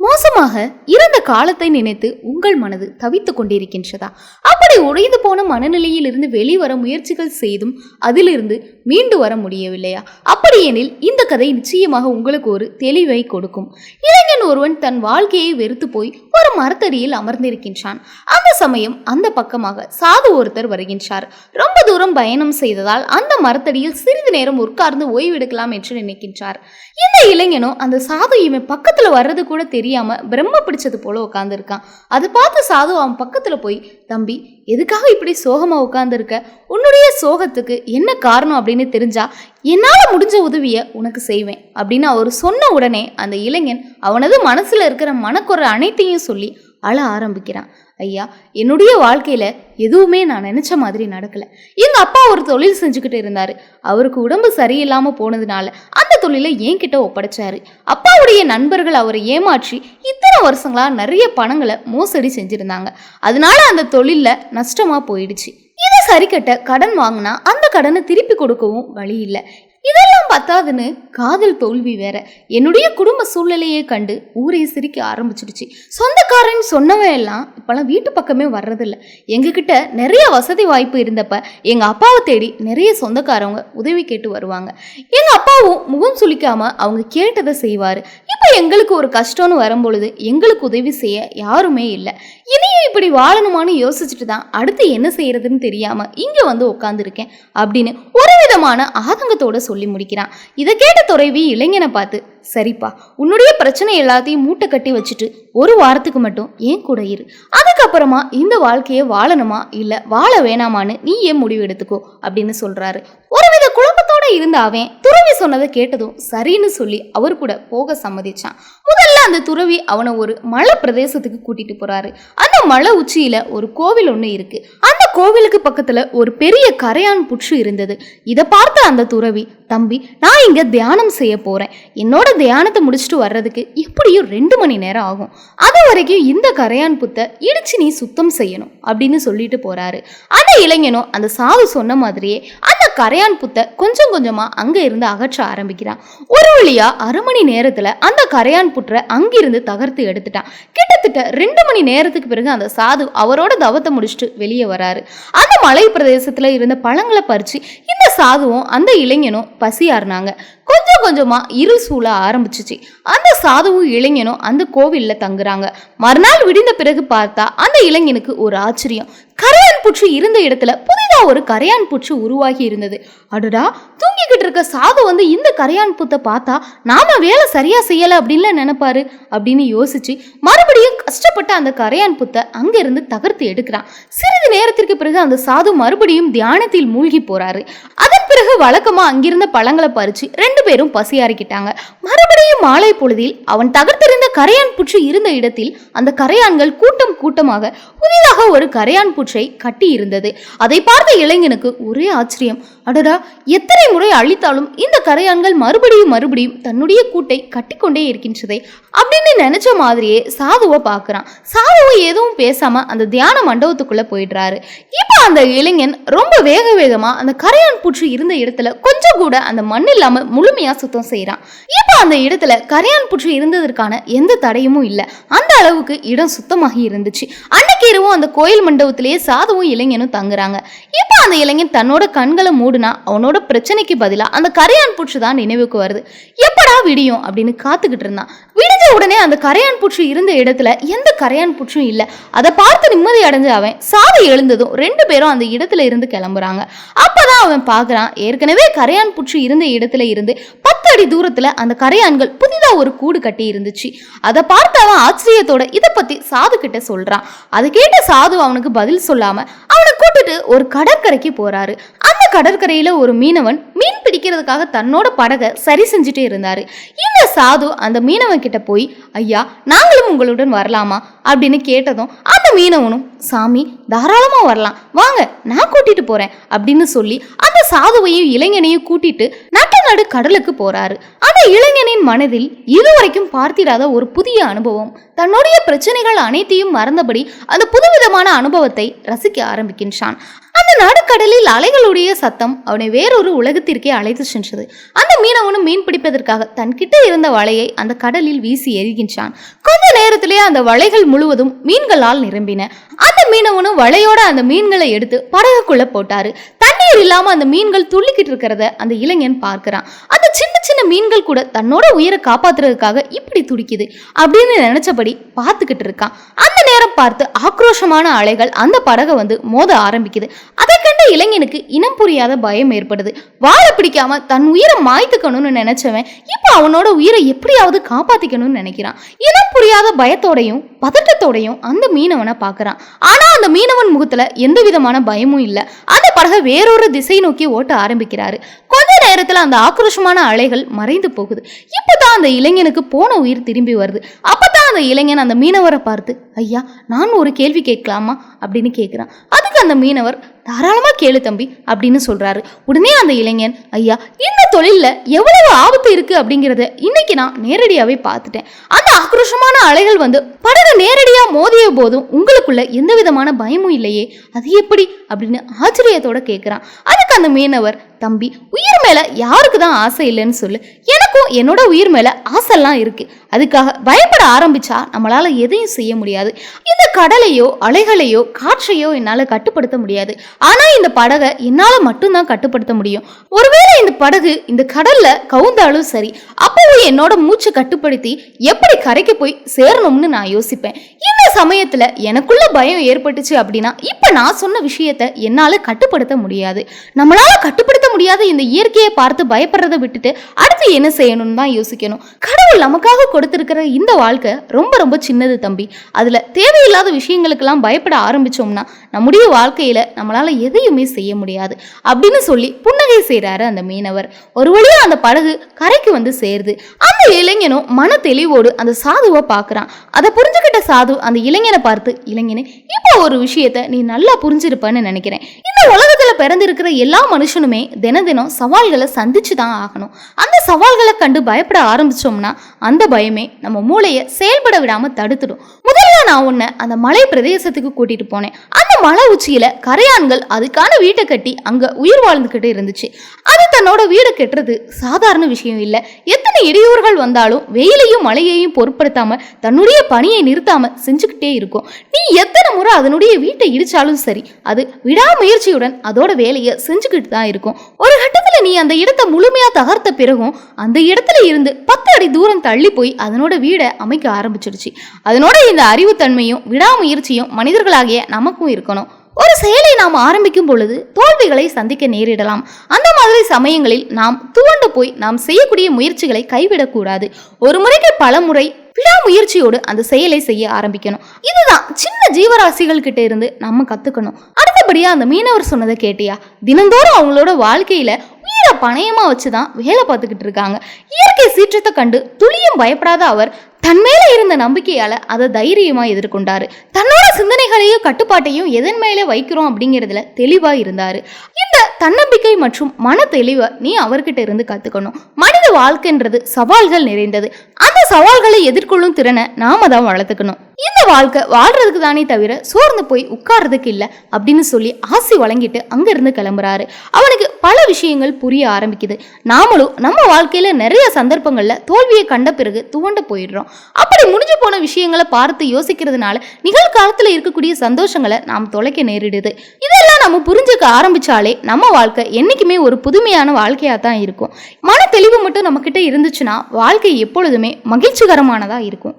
மோசமாக இறந்த காலத்தை நினைத்து உங்கள் மனது தவித்துக் கொண்டிருக்கின்றதா? அப்படி உடைந்து போன மனநிலையில் இருந்து வெளிவர முயற்சிகள் செய்தும் அதிலிருந்து மீண்டு வர முடியவில்லையா? அப்படியெனில் இந்த கதை நிச்சயமாக உங்களுக்கு ஒரு தெளிவை கொடுக்கும். இளைஞன் ஒருவன் தன் வாழ்க்கையை வெறுத்து போய் ஒரு மரத்தடியில் அமர்ந்திருக்கின்றான். அந்த சமயம் அந்த பக்கமாக சாது ஒருத்தர் வருகின்றார். ரொம்ப தூரம் பயணம் செய்ததால் அந்த மரத்தடியில் சிறிது நேரம் உட்கார்ந்து ஓய்வெடுக்கலாம் என்று நினைக்கின்றார். இந்த இளைஞனும் அந்த சாது இவன் பக்கத்துல வர்றது கூட தெரியாம பிரம்ம பிடிச்சது போல உட்கார்ந்துருக்கான். அதை பார்த்து சாது அவன் பக்கத்துல போய் தம்பி எதுக்காக இப்படி சோகமா உட்கார்ந்துருக்க? உன்னுடைய சோகத்துக்கு என்ன காரணம்? அப்படின்னு தெரிஞ்சா என்னால் முடிஞ்ச உதவியை உனக்கு செய்வேன் அப்படின்னு அவர் சொன்ன உடனே அந்த இளைஞன் அவனது மனசில் இருக்கிற மனக்குறை அனைத்தையும் சொல்லி அழ ஆரம்பிக்கிறான். ஐயா என்னுடைய வாழ்க்கையில் எதுவுமே நான் நினச்ச மாதிரி நடக்கலை. எங்கள் அப்பா ஒரு தொழில் செஞ்சுக்கிட்டு இருந்தார். அவருக்கு உடம்பு சரியில்லாமல் போனதுனால அந்த தொழிலை என்கிட்ட ஒப்படைச்சாரு. அப்பாவுடைய நண்பர்கள் அவரை ஏமாற்றி இத்தனை வருஷங்களாக நிறைய பணங்களை மோசடி செஞ்சுருந்தாங்க. அதனால அந்த தொழிலில் நஷ்டமாக போயிடுச்சு. இதை சரிக்கட்ட கடன் வாங்கினா அந்த கடனை திருப்பி கொடுக்கவும் வழி இல்லை. இதெல்லாம் பத்தாதுன்னு காதல் தோல்வி வேற. என்னுடைய குடும்ப சூழ்நிலையை கண்டு ஊரே சிரிக்க ஆரம்பிச்சிடுச்சு. சொந்தக்காரன் சொன்னவன் எல்லாம் இப்பெல்லாம் வீட்டு பக்கமே வர்றதில்ல. எங்ககிட்ட நிறைய வசதி வாய்ப்பு இருந்தப்ப எங்க அப்பாவை தேடி நிறைய சொந்தக்காரவங்க உதவி கேட்டு வருவாங்க. எங்க அப்பாவும் முகம் சுளிக்காம அவங்க கேட்டதை செய்வாரு. இப்போ எங்களுக்கு ஒரு கஷ்டம்னு வரும்பொழுது எங்களுக்கு உதவி செய்ய யாருமே இல்லை. இனியும் இப்படி வாழணுமான்னு யோசிச்சுட்டு தான் அடுத்து என்ன செய்யறதுன்னு தெரியாம இங்க வந்து உட்காந்துருக்கேன் அப்படின்னு ஒரு விதமான ஆதங்கத்தோட சொல்லி சொல்லி முடிக்கிறான். இதை கேட்ட துறைவி இளைஞனை பார்த்து சரிப்பா உன்னுடைய பிரச்சனை எல்லாத்தையும் மூட்டை கட்டி வச்சுட்டு ஒரு வாரத்துக்கு மட்டும் ஏன் கூட இரு. அதுக்கப்புறமா இந்த வாழ்க்கையை வாழணுமா? இல்லை வாழ வேணாமான்னு நீ ஏன் முடிவு எடுத்துக்கோ அப்படின்னு சொல்றாரு. ஒருவித குழப்பத்தோட இருந்த அவன் துறவி சொன்னதை கேட்டதும் சரின்னு சொல்லி அவர் கூட போக சம்மதிச்சான். முதல்ல அந்த துறவி அவனை ஒரு மலை பிரதேசத்துக்கு கூட்டிட்டு போறாரு. அந்த மலை உச்சியில ஒரு கோவில் ஒன்று இருக்கு. அந்த கோவிலுக்கு பக்கத்துல ஒரு பெரிய கரையான் புற்று இருந்தது. இதை பார்த்த அந்த துறவி தம்பி நான் இங்க தியானம் செய்ய போறேன். என்னோட தியானத்தை முடிச்சுட்டு வர்றதுக்கு எப்படியும் ரெண்டு மணி நேரம் ஆகும். அது வரைக்கும் இந்த கரையான் புத்தை இடிச்சு நீ சுத்தம் செய்யணும் அப்படின்னு சொல்லிட்டு போறாரு. அந்த இளைஞனும் அந்த சாவு சொன்ன மாதிரியே அந்த கரையான் புத்தை கொஞ்சம் கொஞ்சமா அங்க இருந்து அகற்ற ஆரம்பிக்கிறான். ஒரு வழியா அரை மணி நேரத்துல அந்த கரையான் புற்றை அங்கிருந்து தகர்த்து எடுத்துட்டான். கிட்டத்தட்ட ரெண்டு மணி நேரத்துக்கு பிறகு அந்த சாது அவரோட தவத்தை முடிச்சுட்டு வெளியே வராரு. அந்த மலை பிரதேசத்துல இருந்த பழங்களை பறிச்சு இந்த சாதுவும் அந்த இளைஞனும் பசியாருனாங்க கொஞ்சம் கொஞ்சமா இருள் சூழ ஆரம்பிச்சிச்சு. அந்த சாதுவும் இளைஞனும் அந்த கோவில்ல தங்குறாங்க. மறுநாள் விடிந்த பிறகு பார்த்தா அந்த இளைஞனுக்கு ஒரு ஆச்சரியம். கரையான் பூச்சி இருந்த இடத்துல புதிதா ஒரு கரையான் பூச்சி உருவாகி இருந்தது. அடடா தூங்கிக்கிட்டு இருக்க சாது வந்து இந்த கரையான் பூத்தை பார்த்தா நாம வேலை சரியா செய்யல அப்படின்னு நினைப்பாரு அப்படின்னு யோசிச்சு மறுபடியும் கஷ்டப்பட்டு அந்த கரையான் புத்தை அங்கிருந்து தகர்த்து எடுக்கிறான். சிறிது நேரத்திற்கு பிறகு அந்த சாது மறுபடியும் தியானத்தில் மூழ்கி போறாரு. அதை பிறகு வழக்கமா அங்கிருந்த பழங்களை பறிச்சு ரெண்டு பேரும் பசியாறிக்கிட்டாங்க. மறுபடியும் மாலை பொழுதில் அவன் தகர்த்தெறிந்த கரையான் பூச்சி இருந்த இடத்தில் அந்த கரையான்கள் கூட்டம் கூட்டமாக புதிதாக ஒரு கரையான் புற்றை கட்டி இருந்தது அதை பார்த்த இளைஞனுக்கு ஒரே ஆச்சரியம். அடடா எத்தனை முறை அழித்தாலும் இந்த கரையான்கள் மறுபடியும் மறுபடியும் தன்னுடைய கூட்டை கட்டிக்கொண்டே இருக்கின்றதே அப்படின்னு நினைச்ச மாதிரியே சாதுவை பார்க்கறான் சாதுவை எதுவும் பேசாம அந்த தியான மண்டபத்துக்குள்ள போயிடுறாரு. இப்போ அந்த இளைஞன் ரொம்ப வேக வேகமா அந்த கரையான் பூச்சி இருந்த இருந்த இடத்துல கொஞ்சம் கூட அந்த மண் இல்லாம முழுமையா சுத்தம் செய்யறான் இப்போ அந்த இடத்துல கரையான் புற்று இருந்ததற்கான எந்த தடையுமும் இல்லை. அந்த அளவுக்கு இடம் சுத்தமாகி இருந்துச்சு. அன்னைக்கு இரவும் அந்த கோயில் மண்டபத்திலேயே சாதுவும் இளைஞனும் தங்குறாங்க. இப்போ அந்த இளைஞன் தன்னோட கண்களை மூடுனா அவனோட பிரச்சனைக்கு பதிலா அந்த கரையான் புற்று தான் நினைவுக்கு வருது. எப்படா விடியும் அப்படின்னு காத்துக்கிட்டு இருந்தான். விடிஞ்ச உடனே அந்த கரையான் பூச்சி இருந்த இடத்துல எந்த கரையான் புற்றும் இல்லை. அதை பார்த்து நிம்மதி அடைஞ்ச அவன் சாவி எழுந்ததும் ரெண்டு பேரும் அந்த இடத்துல இருந்து கிளம்புறாங்க. அப்பதான் அவன் பார்க்கறான் ஏற்கனவே கரையான் பூச்சி இருந்த இடத்துல இருந்து பத்து அடி தூரத்துல அந்த கரையான்கள் புதிதா ஒரு கூடு கட்டி இருந்துச்சு. அதை பார்த்து அவன் ஆச்சரியத்தோட இதை பத்தி சாது கிட்ட சொல்றான். அதை கேட்ட சாது அவனுக்கு பதில் சொல்லாம அவனை கூட்டிட்டு ஒரு கடற்கரைக்கு போறாரு. அந்த கடற்கரையில ஒரு மீனவன் மீன் பிடிக்கிறதுக்காக தன்னோட படகை சரி செஞ்சுட்டே இருந்தாரு. இந்த சாது அந்த மீனவன் கிட்ட போய் ஐயா நாங்களும் உங்களுடன் வரலாமா? அப்படின்னு கேட்டதும் அந்த மீனவனும் சாமி தாராளமா வரலாம். வாங்க நான் கூட்டிட்டு போறேன். அப்படின்னு சொல்லி அந்த சாதுவையும் இளைஞனையும் கூட்டிட்டு நட்ட நடு கடலுக்கு போறாரு. போறாரு. அந்த இளைஞனின் மனதில் இதுவரைக்கும் பார்த்திராத ஒரு புதிய அனுபவம். தன்னுடைய பிரச்சனைகள் அனைத்தையும் மறந்தபடி அந்த புதுவிதமான அனுபவத்தை ரசிக்க ஆரம்பிக்கின்றான். அந்த நடுக்கடலில் அலைகளுடைய சத்தம் அவனை வேறொரு உலகத்திற்கே அழைத்து சென்றது. அந்த மீனவனும் மீன் பிடிப்பதற்காக தன்கிட்ட இருந்த வலையை அந்த கடலில் வீசி எறிகின்றான். கொஞ்ச நேரத்திலே அந்த வலைகள் முழுவதும் மீன்களால் நிரம்பின. அந்த மீனவனும் வலையோட அந்த மீன்களை எடுத்து படகுக்குள்ள போட்டாரு. தண்ணீர் இல்லாம அந்த மீன்கள் துள்ளிக்கிட்டு இருக்கிறத அந்த இளைஞன் பார்க்கிறான். அந்த சின்ன சின்ன மீன்கள் கூட தன்னோட உயிரை காப்பாத்துறதுக்காக இப்படி துடிக்குது அப்படின்னு நினைச்சபடி பார்த்துக்கிட்டு இருக்கான். அந்த நேரம் பார்த்து ஆக்ரோஷமான அலைகள் அந்த படகை வந்து மோத ஆரம்பிக்குது. அதை கண்ட இளைஞனுக்கு இனம் புரியாத பயம் ஏற்படுது. வாழை பிடிக்காம தன் உயிரை மாய்த்துக்கணும்னு நினைச்சவன் இப்போ அவனோட உயிரை எப்படியாவது காப்பாத்திக்கணும்னு நினைக்கிறான். இனம் புரியாத பயத்தோடையும் பதட்டத்தோடையும் அந்த மீனவனை பார்க்கறான். ஆனா அந்த மீனவன் முகத்துல எந்த விதமான பயமும் இல்லை. அந்த படகை வேறொரு திசை நோக்கி ஓட்ட ஆரம்பிக்கிறாரு. நேரத்துல அந்த ஆக்ரோஷமான அலைகள் மறைந்து போகுது. இப்பதான் அந்த இளைஞனுக்கு போன உயிர் திரும்பி வருது. அப்பதான் அந்த இளைஞன் அந்த மீனவரை பார்த்து ஐயா நான் ஒரு கேள்வி கேட்கலாமா? அப்படின்னு கேட்குறான் அதுக்கு அந்த மீனவர் தாராளமா கேளு தம்பி அப்படின்னு சொல்றாரு. உடனே அந்த இளைஞன் ஐயா இந்த தொழில்ல எவ்வளவு ஆபத்து இருக்கு? அப்படிங்கிறத இன்னைக்கு நான் நேரடியாவே பார்த்துட்டேன். அந்த ஆக்ரோஷமான அலைகள் வந்து படகு நேரடியா மோதிய போதும் உங்களுக்குள்ள எந்த விதமான பயமும் இல்லையே. அது எப்படி? அப்படின்னு ஆச்சரியத்தோட கேட்குறான் அந்த மீனவர் தம்பி உயிர் மேல யாருக்கு தான் ஆசை இல்லைன்னு சொல்லு. எனக்கும் என்னோட உயிர் மேல ஆசைலாம் இருக்கு. அதுக்காக பயப்பட ஆரம்பிச்சா நம்மளால எதையும் செய்ய முடியாது. இந்த கடலையோ அலைகளையோ காற்றையோ என்னால கட்டுப்படுத்த முடியாது. ஆனா இந்த படகை என்னால மட்டும்தான் கட்டுப்படுத்த முடியும். ஒருவேளை இந்த படகு இந்த கடல்ல கவுந்தாலும் சரி அப்பவும் என்னோட மூச்சை கட்டுப்படுத்தி எப்படி கரைக்கு போய் சேரணும்னு நான் யோசிப்பேன். இந்த சமயத்துல எனக்குள்ள பயம் ஏற்பட்டுச்சு அப்படின்னா இப்ப நான் சொன்ன விஷயத்த என்னால கட்டுப்படுத்த முடியாது. நம்மளால கட்டுப்படுத்த முடியாத இந்த இயற்கையை பார்த்து பயப்படுறத விட்டுட்டு அடுத்து என்ன செய்யணும்னு தான் யோசிக்கணும். கடவுள் நமக்காக கொடுத்திருக்கிற இந்த வாழ்க்கை ரொம்ப ரொம்ப சின்னது தம்பி. அதுல தேவையில்லாத விஷயங்களுக்கெல்லாம் பயப்பட ஆரம்பிச்சோம்னா நம்முடைய வாழ்க்கையில நம்மளால எதையுமே செய்ய முடியாது. அப்படின்னு சொல்லி புன்னகை செய்கிறாரு அந்த மீனவர். ஒரு வழியா அந்த படகு கரைக்கு வந்து சேருது. அந்த இளைஞனும் மன தெளிவோடு அந்த சாதுவை பார்க்குறான். அதை புரிஞ்சுக்கிட்ட சாது அந்த இளைஞனை பார்த்து இளைஞனே இப்போ ஒரு விஷயத்த நீ நல்லா புரிஞ்சிருப்பன்னு நினைக்கிறேன். இந்த உலகத்துல பிறந்திருக்கிற எல்லா மனுஷனுமே தின தினம் சவால்களை சந்திச்சு தான் ஆகணும். அந்த சவால்களை கண்டு பயப்பட ஆரம்பிச்சோம்னா அந்த பயமே நம்ம மூளையை செயல்பட விடாம தடுத்துடும். முதல்ல நான் உன்னை அந்த மலை பிரதேசத்துக்கு கூட்டிட்டு போனேன். அந்த மலை உச்சியில கரையான்கள் அதுக்கான வீட்டை கட்டி அங்க உயிர் வாழ்ந்துகிட்டு இருந்துச்சு. அது தன்னோட வீடு கட்டுறது சாதாரண விஷயம் இல்லை. எத்தனை இடையூறுகள் வந்தாலும் வெயிலையும் மழையையும் பொருட்படுத்தாம தன்னுடைய பணியை நிறுத்தாம செஞ்சுக்கிட்டே இருக்கும். நீ எத்தனை முறை அதனுடைய வீட்டை இடிச்சாலும் சரி அது விடாமுயற்சியுடன் அதோட வேலையை செஞ்சுக்கிட்டு தான் இருக்கும். ஒரு கட்டத்துல நீ அந்த இடத்தை முழுமையா தகர்த்த பிறகும் அந்த இடத்துல இருந்து பத்து அடி தூரம் தள்ளி போய் அதனோட வீடை அமைக்க ஆரம்பிச்சிருச்சு அதனோட இந்த அறிவுத்தன்மையும் விடாமுயற்சியும் மனிதர்களாகிய நமக்கும் இருக்கணும். ஒரு செயலை நாம் ஆரம்பிக்கும் பொழுது தோல்விகளை சந்திக்க நேரிடலாம். அந்த மாதிரி சமயங்களில் நாம் துவண்டு போய் நாம் செய்யக்கூடிய முயற்சிகளை கைவிடக்கூடாது. ஒரு முறைக்கு பல முறை விடாமுயற்சியோடு அந்த செயலை செய்ய ஆரம்பிக்கணும். இதுதான் சின்ன ஜீவராசிகள் கிட்ட இருந்து நம்ம கத்துக்கணும். அடுத்தபடியா அந்த மீனவர் சொன்னதை கேட்டியா? தினந்தோறும் அவங்களோட வாழ்க்கையில உயிரை பணயமா வச்சுதான் வேலை பார்த்துக்கிட்டு இருக்காங்க. இயற்கை சீற்றத்தை கண்டு துளியும் பயப்படாத அவர் தன் மேல இருந்த நம்பிக்கையால அதை தைரியமா எதிர்கொண்டாரு. தன்னோட சிந்தனைகளையும் கட்டுப்பாட்டையும் எதன் மேலே வைக்கிறோம் அப்படிங்கிறதுல தெளிவா இருந்தாரு. இந்த தன்னம்பிக்கை மற்றும் மன தெளிவை நீ அவர்கிட்ட இருந்து கத்துக்கணும். மனித வாழ்க்கைன்றது சவால்கள் நிறைந்தது. அந்த சவால்களை எதிர்கொள்ளும் திறனை நாம தான் வளர்த்துக்கணும். இந்த வாழ்க்கை வாழ்றதுக்கு தானே தவிர சோர்ந்து போய் உட்கார்றதுக்கு இல்லை அப்படின்னு சொல்லி ஆசி வழங்கிட்டு அங்கிருந்து கிளம்புறாரு. அவனுக்கு பல விஷயங்கள் புரிய ஆரம்பிக்குது. நாமளும் நம்ம வாழ்க்கையில நிறைய சந்தர்ப்பங்கள்ல தோல்வியை கண்ட பிறகு துவண்டு போயிடுறோம். அப்படி முடிஞ்சு போன விஷயங்களை பார்த்து யோசிக்கிறதுனால நிகழ்காலத்துல இருக்கக்கூடிய சந்தோஷங்களை நாம் தொலைக்க நேரிடுது. இதெல்லாம் நம்ம புரிஞ்சுக்க ஆரம்பிச்சாலே நம்ம வாழ்க்கை என்னைக்குமே ஒரு புதுமையான வாழ்க்கையா தான் இருக்கும். மன தெளிவு மட்டும் நம்ம கிட்ட இருந்துச்சுன்னா வாழ்க்கை எப்பொழுதுமே மகிழ்ச்சிகரமானதா இருக்கும்.